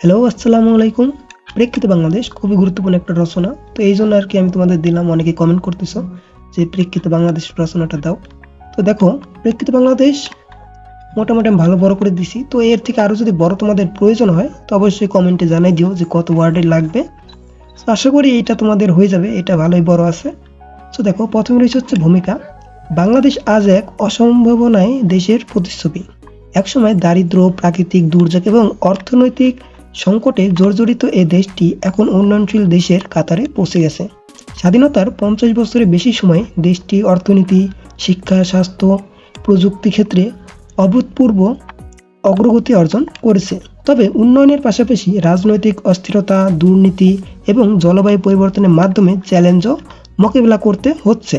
Hello আসসালামু আলাইকুম। প্রেক্ষিত বাংলাদেশ, খুবই গুরুত্বপূর্ণ একটা রচনা। তো এই জন্য আর কি আমি তোমাদের দিলাম, অনেকে কমেন্ট করতেছো যে প্রেক্ষিত বাংলাদেশ রচনাটা দাও। তো দেখো, প্রেক্ষিত বাংলাদেশ মোটামুটি আমি ভালো বড় করে দিছি। তো এর থেকে আরও যদি বড় তোমাদের প্রয়োজন হয়, তো অবশ্যই কমেন্টে জানাই দিও যে কত ওয়ার্ডের লাগবে। তো আশা করি এটা তোমাদের হয়ে যাবে, এটা ভালোই বড় আছে। তো দেখো, প্রথমে রয়েছে হচ্ছে ভূমিকা। বাংলাদেশ আজ এক অসম্ভাবনায় দেশের প্রতিচ্ছবি। একসময় দারিদ্র, প্রাকৃতিক দুর্যোগ এবং অর্থনৈতিক সংকটে জর্জরিত এ দেশটি এখন উন্নয়নশীল দেশের কাতারে পৌঁছে গেছে। স্বাধীনতার পঞ্চাশ বছরের বেশি সময় দেশটি অর্থনীতি, শিক্ষা, স্বাস্থ্য, প্রযুক্তি ক্ষেত্রে অভূতপূর্ব অগ্রগতি অর্জন করেছে। তবে উন্নয়নের পাশাপাশি রাজনৈতিক অস্থিরতা, দুর্নীতি এবং জলবায়ু পরিবর্তনের মাধ্যমে চ্যালেঞ্জও মোকাবিলা করতে হচ্ছে।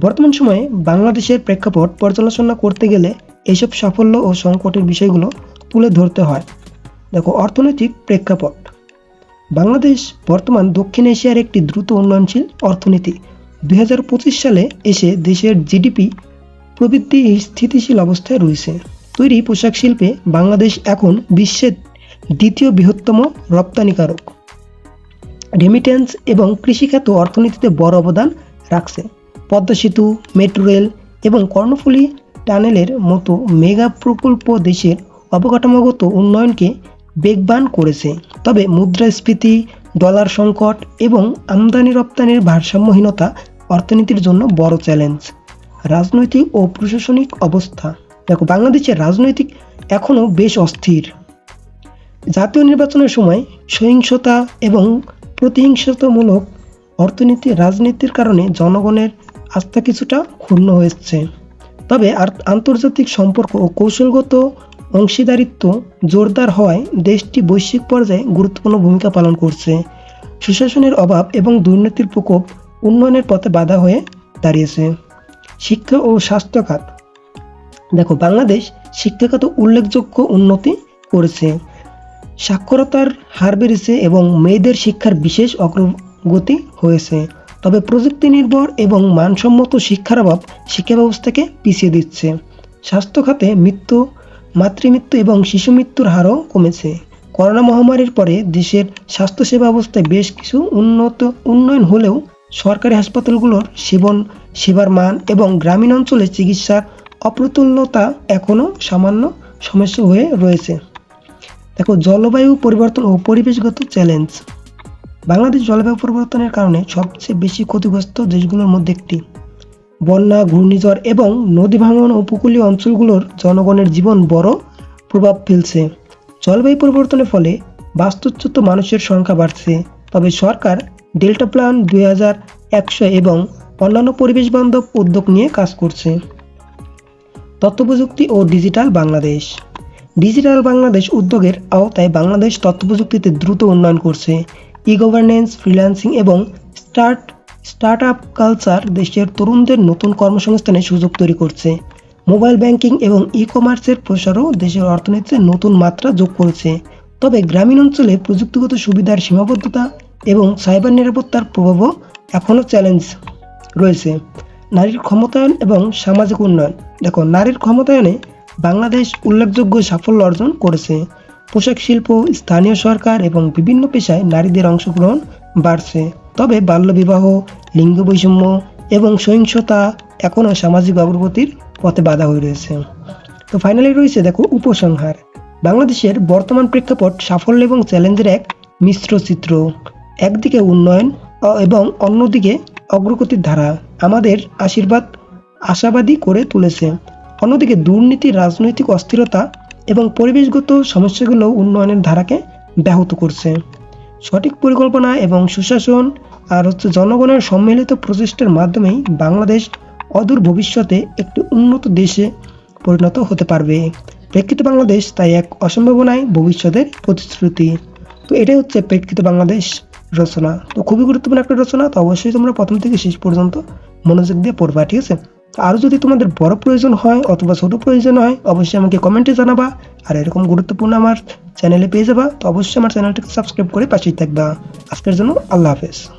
বর্তমান সময়ে বাংলাদেশের প্রেক্ষাপট পর্যালোচনা করতে গেলে এসব সাফল্য ও সংকটের বিষয়গুলো তুলে ধরতে হয়। দেখো, অর্থনৈতিক প্রেক্ষাপট। বাংলাদেশ বর্তমান দক্ষিণ এশিয়ার একটি দ্রুত উন্নয়নশীল অর্থনীতি। দুই হাজার পঁচিশ সালে এসে দেশের জিডিপি প্রবৃদ্ধি স্থিতিশীল অবস্থায় রয়েছে। তৈরি পোশাক শিল্পে বাংলাদেশ এখন বিশ্বের দ্বিতীয় বৃহত্তম রপ্তানিকারক। রেমিটেন্স এবং কৃষিখাত অর্থনীতিতে বড় অবদান রাখছে। পদ্মা সেতু মেট্রো রেল এবং কর্ণফুলী টানেলের মতো মেগা প্রকল্প দেশের অবকাঠামোগত উন্নয়নকে বেগবান করেছে। তবে মুদ্রাস্ফীতি, ডলার সংকট এবং আমদানি রপ্তানির ভারসাম্যহীনতা অর্থনীতির জন্য বড় চ্যালেঞ্জ। রাজনৈতিক ও প্রশাসনিক অবস্থা। দেখো, বাংলাদেশের রাজনৈতিক এখনও বেশ অস্থির। জাতীয় নির্বাচনের সময় সহিংসতা এবং প্রতিহিংসতামূলক অর্থনীতি, রাজনীতির কারণে জনগণের আস্থা কিছুটা ক্ষুণ্ণ হয়েছে। তবে আন্তর্জাতিক সম্পর্ক ও কৌশলগত অংশীদারিত্ব জোরদার হওয়ায় দেশটি বৈশ্বিক পর্যায়ে গুরুত্বপূর্ণ ভূমিকা পালন করছে। সুশাসনের অভাব এবং দুর্নীতির প্রকোপ উন্নয়নের পথে বাধা হয়ে দাঁড়িয়েছে। শিক্ষা ও স্বাস্থ্য খাত দেখো, বাংলাদেশ শিক্ষাখাত উল্লেখযোগ্য উন্নতি করেছে। সাক্ষরতার হার বেড়েছে এবং মেয়েদের শিক্ষার বিশেষ অগ্রগতি হয়েছে। তবে প্রযুক্তি নির্ভর এবং মানসম্মত শিক্ষার অভাব শিক্ষা ব্যবস্থাকে পিছিয়ে দিচ্ছে। স্বাস্থ্য খাতে মৃত্যু মাতৃমৃত্যু এবং শিশু মৃত্যুর হারও কমেছে। করোনা মহামারীর পরে দেশের স্বাস্থ্যসেবা অবস্থায় বেশ কিছু উন্নত উন্নয়ন হলেও সরকারি হাসপাতালগুলোর সেবন, সেবার মান এবং গ্রামীণ অঞ্চলে চিকিৎসার অপ্রতুলতা এখনও সামান্য সমস্যা হয়ে রয়েছে। দেখো, জলবায়ু পরিবর্তন ও পরিবেশগত চ্যালেঞ্জ। বাংলাদেশ জলবায়ু পরিবর্তনের কারণে সবচেয়ে বেশি ক্ষতিগ্রস্ত দেশগুলোর মধ্যে একটি। বন্যা, ঘূর্ণিঝড় এবং নদী ভাঙন উপকূলীয় অঞ্চলগুলোর জনগণের জীবন বড় প্রভাব ফেলছে। জলবায়ু পরিবর্তনের ফলে বাস্তুচ্যুত মানুষের সংখ্যা বাড়ছে। তবে সরকার ডেল্টা প্ল্যান দুই হাজার একশো এবং অন্যান্য পরিবেশ বান্ধব উদ্যোগ নিয়ে কাজ করছে। তথ্য প্রযুক্তি ও ডিজিটাল বাংলাদেশ। ডিজিটাল বাংলাদেশ উদ্যোগের আওতায় বাংলাদেশ তথ্য প্রযুক্তিতে দ্রুত উন্নয়ন করছে। ই গভর্নেন্স ফ্রিল্যান্সিং এবং স্টার্ট স্টার্ট আপ কালচার দেশের তরুণদের নতুন কর্মসংস্থানের সুযোগ তৈরি করছে। মোবাইল ব্যাংকিং এবং ই কমার্সের প্রসারও দেশের অর্থনীতিতে নতুন মাত্রা যোগ করেছে। তবে গ্রামীণ অঞ্চলে প্রযুক্তিগত সুবিধার সীমাবদ্ধতা এবং সাইবার নিরাপত্তার প্রভাবও এখনও চ্যালেঞ্জ রয়েছে। নারীর ক্ষমতায়ন এবং সামাজিক উন্নয়ন। দেখো, নারীর ক্ষমতায়নে বাংলাদেশ উল্লেখযোগ্য সাফল্য অর্জন করেছে। পোশাক শিল্প, স্থানীয় সরকার এবং বিভিন্ন পেশায় নারীদের অংশগ্রহণ বাড়ছে। তবে বাল্যবিবাহ লিঙ্গ বৈষম্য এবং সহিংসতা এখনও সামাজিক অগ্রগতির পথে বাধা হয়ে রয়েছে। তো ফাইনালি রয়েছে দেখো উপসংহার। বাংলাদেশের বর্তমান প্রেক্ষাপট সাফল্য এবং চ্যালেঞ্জের এক মিশ্র চিত্র। একদিকে উন্নয়ন এবং অন্যদিকে অগ্রগতির ধারা আমাদের আশীর্বাদ আশাবাদী করে তুলেছে। অন্যদিকে দুর্নীতি, রাজনৈতিক অস্থিরতা এবং পরিবেশগত সমস্যাগুলো উন্নয়নের ধারাকে ব্যাহত করছে। সঠিক পরিকল্পনা এবং সুশাসন আর হচ্ছে জনগণের সম্মিলিত প্রচেষ্টার মাধ্যমেই বাংলাদেশ অদূর ভবিষ্যতে একটি উন্নত দেশে পরিণত হতে পারবে। প্রেক্ষিত বাংলাদেশ তাই এক অসম্ভাবনায় ভবিষ্যতের প্রতিশ্রুতি। তো এটাই হচ্ছে প্রেক্ষিত বাংলাদেশ রচনা। তো খুবই গুরুত্বপূর্ণ একটা রচনা, তো অবশ্যই তোমরা প্রথম থেকে শেষ পর্যন্ত মনোযোগ দিয়ে পড়বা, ঠিক আছে? আরও যদি তোমাদের বড় প্রয়োজন হয় অথবা ছোট প্রয়োজন হয়, অবশ্যই আমাকে কমেন্টে জানাবা। আর এরকম গুরুত্বপূর্ণ আমার চ্যানেলে পেয়ে যাবা, তো অবশ্যই আমার চ্যানেলটাকে সাবস্ক্রাইব করে পাশেই থাকবা। আজকের জন্য আল্লাহ হাফেজ।